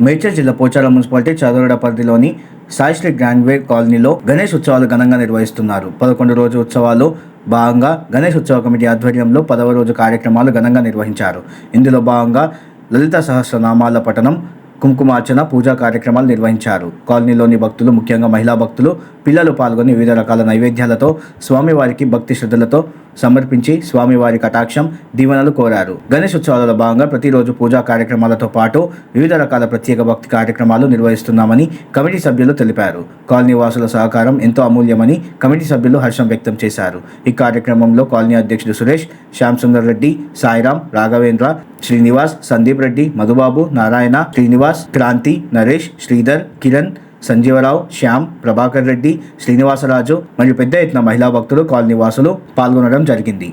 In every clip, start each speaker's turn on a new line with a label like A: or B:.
A: మేడ్చల్ జిల్లా పోచారం మున్సిపాలిటీ చదవడ పరిధిలోని సాయిశ్రీ గ్రాండ్వే కాలనీలో గణేష్ ఉత్సవాలు ఘనంగా నిర్వహిస్తున్నారు. పదకొండు రోజు ఉత్సవాల్లో భాగంగా గణేష్ ఉత్సవ కమిటీ ఆధ్వర్యంలో పదవ రోజు కార్యక్రమాలు ఘనంగా నిర్వహించారు. ఇందులో భాగంగా లలిత సహస్రనామాల పఠనం కుంకుమార్చన పూజా కార్యక్రమాలు నిర్వహించారు. కాలనీలోని భక్తులు ముఖ్యంగా మహిళా భక్తులు పిల్లలు పాల్గొని వివిధ రకాల నైవేద్యాలతో స్వామివారికి భక్తి శ్రద్ధలతో సమర్పించి స్వామివారి కటాక్షం దీవెనలు కోరారు. గణేష్ ఉత్సవాలలో భాగంగా ప్రతిరోజు పూజా కార్యక్రమాలతో పాటు వివిధ రకాల ప్రత్యేక భక్తి కార్యక్రమాలు నిర్వహిస్తున్నామని కమిటీ సభ్యులు తెలిపారు. కాలనీ వాసుల సహకారం ఎంతో అమూల్యమని కమిటీ సభ్యులు హర్షం వ్యక్తం చేశారు. ఈ కార్యక్రమంలో కాలనీ అధ్యక్షుడు సురేష్ శ్యామ్ సుందర్ రెడ్డి సాయిరాం రాఘవేంద్ర శ్రీనివాస్ సందీప్ రెడ్డి మధుబాబు నారాయణ శ్రీనివాస్ క్రాంతి నరేష్ శ్రీధర్ కిరణ్ సంజీవరావు శ్యామ్ ప్రభాకర్ రెడ్డి శ్రీనివాసరాజు మరియు పెద్ద ఎత్తున మహిళా భక్తులు కాలనీ వాసులు పాల్గొనడం జరిగింది.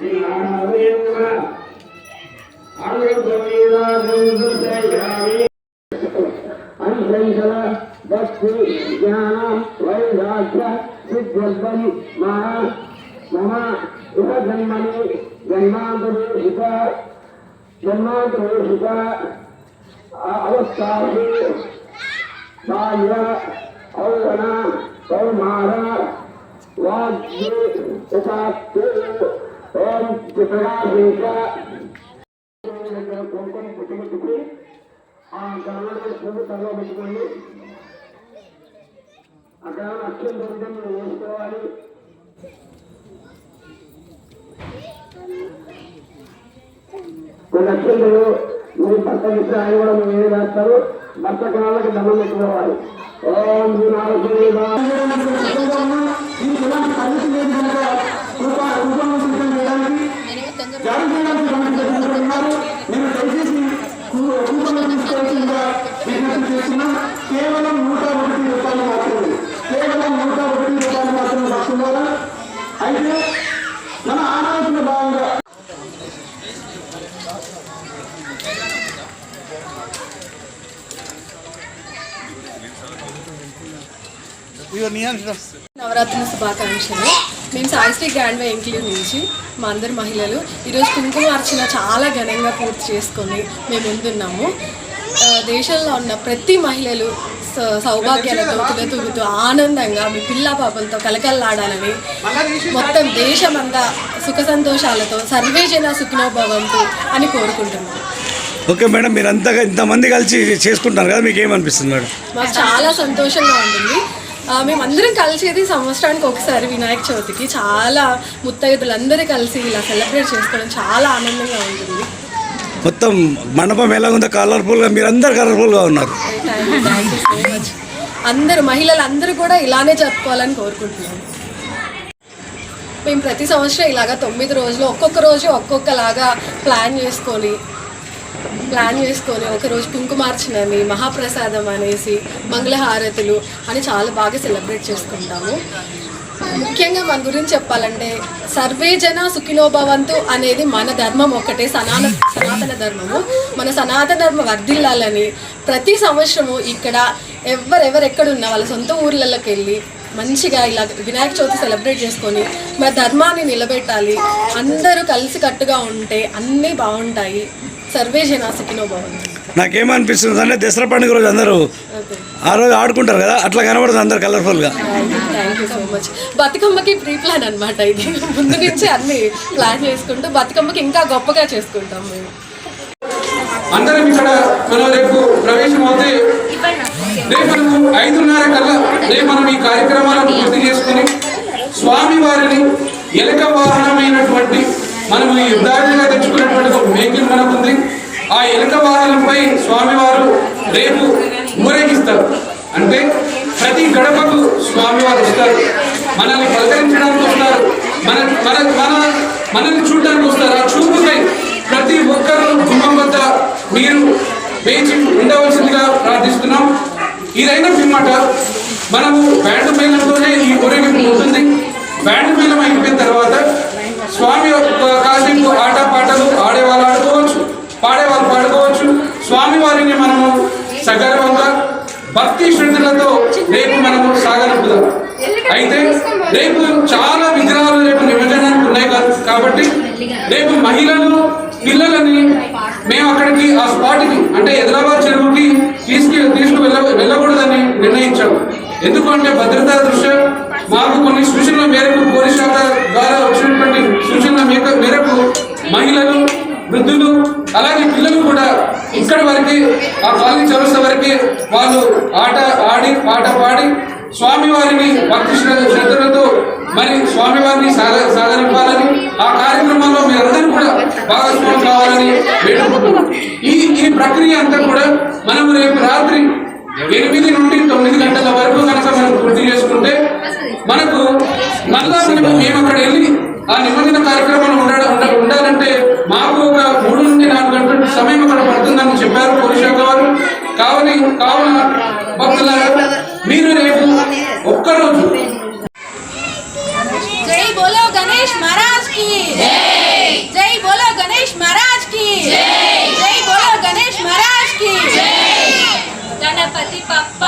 B: జ్ఞానం అనుసంసల భక్తి జ్ఞానం వైరాగ్య సిద్ధ్యర్థం మా మమ ఇహ జన్మని జన్మాంతరేషిత జన్మాంతరేషిత అవస్థాసు బాల్య ఔవన కౌమార వాగ్య యథాస్తు ఓం చిత్రాదేశ కుంకుమ పుట్టుబట్టుకు ఆ గ్రామంలో పువ్వు తలలో పెట్టుకోండి ఆ గ్రామం అక్షరం వేసుకోవాలి కొన్ని అక్షరాలు మీరు పక్కన ఇస్తే ఆయన కూడా మీరు ఏం వేస్తారు నర్తకాలకు దండం పెట్టుకోవాలి ఓం కేవలం
C: నవరాత్రి శుభాకాంక్షలు. మేము సాయిశ్రీ గ్రాండ్ వే ఇంక్లూడ్ నుంచి మా అందరు మహిళలు ఈరోజు కుంకుమార్చన చాలా ఘనంగా పూర్తి చేసుకొని మేము ముందున్నాము దేశంలో ఉన్న ప్రతి మహిళలు స- సౌభాగ్యాలతో తులతూగుతూ ఆనందంగా మీ పిల్ల పాపలతో కలకల్లాడాలని మొత్తం దేశమంతా సుఖ సంతోషాలతో సర్వే జన సుఖినోభవంతు అని కోరుకుంటున్నాం.
D: ఓకే మేడం మీరు అంతగా ఇంతమంది కలిసి చేసుకుంటున్నారు కదా మీకు ఏమనిపిస్తుంది మేడం?
C: మాకు చాలా సంతోషంగా ఉంటుంది. మేమందరం కలిసేది సంవత్సరానికి ఒకసారి వినాయక చవితికి. చాలా ముత్తైదులందరూ కలిసి ఇలా సెలబ్రేట్ చేసుకోవడం చాలా ఆనందంగా ఉంటుంది.
D: మొత్తం మండపం ఎలా ఉందో కలర్ఫుల్గా మీరు అందరు కలర్ఫుల్గా ఉన్నారు.
C: అందరూ మహిళలు అందరూ కూడా ఇలానే జరుపుకోవాలని కోరుకుంటున్నాను మేము ప్రతి సంవత్సరం ఇలాగా తొమ్మిది రోజులు ఒక్కొక్క రోజు ఒక్కొక్కలాగా ప్లాన్ చేసుకొని ప్లాన్ చేసుకొని ఒకరోజు కుంకుమార్చనని మహాప్రసాదం అనేసి మంగళహారతులు అని చాలా బాగా సెలబ్రేట్ చేసుకుంటాము. ముఖ్యంగా మన గురించి చెప్పాలంటే సర్వే జన సుఖినోభవంతు అనేది మన ధర్మం ఒకటే సనాన సనాతన ధర్మము. మన సనాతన ధర్మం వర్ధిల్లాలని ప్రతి సంవత్సరము ఇక్కడ ఎవరెవరు ఎక్కడున్నా వాళ్ళ సొంత ఊర్లలోకి వెళ్ళి మంచిగా ఇలా వినాయక చవితి సెలబ్రేట్ చేసుకొని మన ధర్మాన్ని నిలబెట్టాలి. అందరూ కలిసికట్టుగా ఉంటే అన్నీ బాగుంటాయి. సర్వే జన సుఖినోభవంతు
D: నాకేమనిపిస్తుంది అంటే దసరా పండుగ రోజు అందరూ ఆ రోజు ఆడుకుంటారు కదా అట్లా కనబడుతుంది అందరు కలర్ఫుల్గా.
C: థ్యాంక్ యూ సో మచ్ బతుకమ్మకి ప్రీ ప్లాన్ అనమాట ఇది. ముందు నుంచి అన్ని ప్లాన్ చేసుకుంటూ బతుకమ్మకి ఇంకా గొప్పగా చేసుకుంటాం మేము.
E: అందరం ఇక్కడ మనం రేపు ప్రవేశం అవుతే రేపు మనము ఐదున్నర కల్లా రేపు మనం ఈ కార్యక్రమాలను పూర్తి చేసుకుని స్వామి వారిని ఎలక వాహనమైనటువంటి మనం ఈ యుద్ధాలుగా తెచ్చుకున్నటువంటి ఒక వెహికల్ మనకు ఉంది ఆ ఎలుక వాహనంపై స్వామివారు రేపు ఊరేగిస్తారు. అంటే ప్రతి గడపకు స్వామివారు వస్తారు. మనల్ని పలకరించడానికి వస్తారు. మన మన మన మనల్ని చూడడానికి వస్తారు. ఆ చూపుపై ప్రతి ఒక్కరూ గుమ్మం వద్ద మీరు వేచి ఉండవలసిందిగా ప్రార్థిస్తున్నాం. ఇదైనా పిమ్మట మనము బ్యాండ్ మేళంతోనే ఈ ఊరేగింపు ఉంటుంది. బ్యాండ్ మేళం అయిపోయిన తర్వాత స్వామి కాసేపు ఆట పాటలు ఆడేవాళ్ళు ఆడుకోవచ్చు పాడేవాళ్ళు పాడుకోవచ్చు. స్వామి వారిని మనము సగర్వంగా భక్తి శ్రద్ధలతో రేపు మనము సాగనంపుదాం అయితే రేపు చాలా విగ్రహాలు రేపు నిమజ్జనానికి ఉన్నాయి కాబట్టి రేపు మహిళలు పిల్లలని మేము అక్కడికి ఆ స్పాట్కి అంటే హైదరాబాద్ చెరువుకి తీసుకు తీసుకు వెళ్ళ వెళ్ళకూడదని నిర్ణయించాము ఎందుకంటే భద్రతా దృష్ట్యా మాకు కొన్ని సూచనల మేరకు పోలీస్ శాఖ ద్వారా ఉన్నటువంటి సూచన మేక మేరకు మహిళలు వృద్ధులు అలాగే పిల్లలు కూడా ఇక్కడ వరకు ఆ కాలనీ చౌరస్తా వరకు వాళ్ళు ఆట ఆడి పాట పాడి స్వామివారిని భక్తి శ్రద్ధలతో మరి స్వామివారిని సాగ సాగనివ్వాలని ఆ కార్యక్రమంలో మీరందరూ కూడా భాగస్వామి కావాలని వేడుకుంటున్నాం. ఈ ఈ ప్రక్రియ అంతా కూడా మనం రేపు రాత్రి ఎనిమిది నుండి తొమ్మిది గంటల వరకు కనుక మనం పూర్తి చేసుకుంటే మనకు మళ్ళా మేము మేము అక్కడ వెళ్ళి ఆ నిమజ్జన కార్యక్రమాలు ఉండ ఉండాలంటే మాకు ఒక మూడు నుండి నాలుగు గంటల సమయం అక్కడ పడుతుందని చెప్పారు పోలీస్ శాఖ వారు. కావని కావున భక్తుల మీరు రేపు ఒక్కరోజు
F: జై బోలో గణేష్ మహారాజ్కి. జై
C: గణేష్ మహారాజ్కి.
F: జై గణేష్ మహారాజ్కి. గణపతి పప్ప.